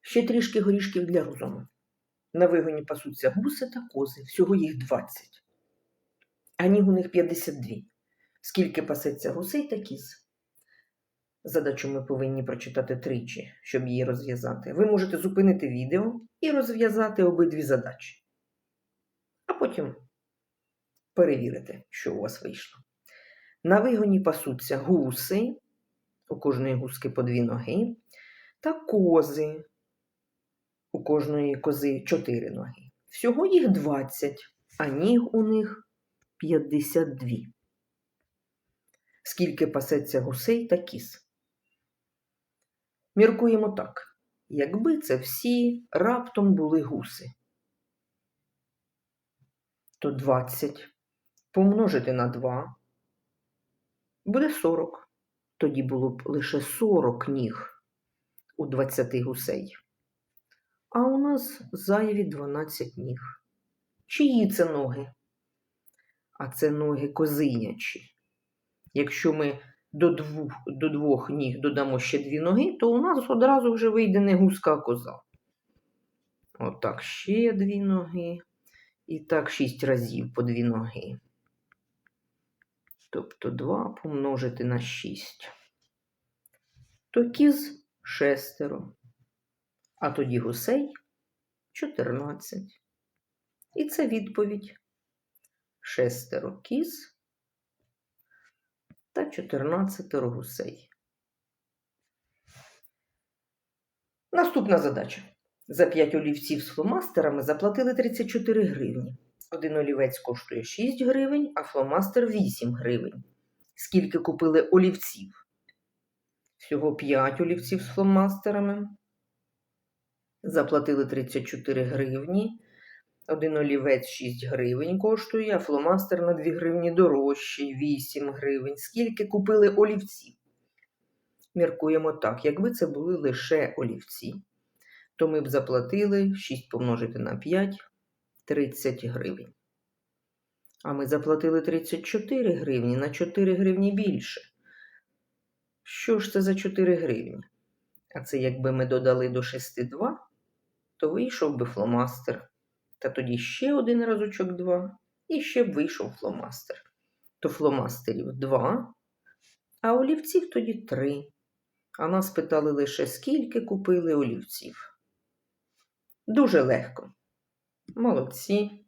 Ще трішки горішків для розуму. На вигоні пасуться гуси та кози, всього їх 20. А ніг у них 52. Скільки пасеться гусей та кіз? Задачу ми повинні прочитати тричі, щоб її розв'язати. Ви можете зупинити відео і розв'язати обидві задачі. А потім перевірити, що у вас вийшло. На вигоні пасуться гуси, у кожної гуски по дві ноги, та кози. У кожної кози чотири ноги. Всього їх 20, а ніг у них 52. Скільки пасеться гусей та кіз? Міркуємо так. Якби це всі раптом були гуси, то 20 помножити на 2 буде 40. Тоді було б лише 40 ніг у 20 гусей. А у нас зайві 12 ніг. Чиї це ноги? А це ноги козинячі. Якщо ми до двох, до двох ніг додамо ще дві ноги, то у нас одразу вже вийде не гуска, а коза. Отак, ще дві ноги. І так шість разів по дві ноги. Тобто 2 помножити на 6. То кіз шестеро. А тоді гусей 14. І це відповідь. Шестеро кіз та 14 гусей. Наступна задача. За 5 олівців з фломастерами заплатили 34 гривні. Один олівець коштує 6 гривень, а фломастер 8 гривень. Скільки купили олівців? Всього 5 олівців з фломастерами. Заплатили 34 гривні. Один олівець 6 гривень коштує, а фломастер на 2 гривні дорожчий 8 гривень. Скільки купили олівців? Міркуємо так, якби це були лише олівці, то ми б заплатили 6 помножити на 5 30 гривень. А ми заплатили 34 гривні на 4 гривні більше. Що ж це за 4 гривні? А це якби ми додали до 6 2, то вийшов би фломастер. Та тоді ще один разочок 2, і ще б вийшов фломастер. То фломастерів 2, а олівців тоді 3. А нас питали лише, скільки купили олівців. Дуже легко. Молодці.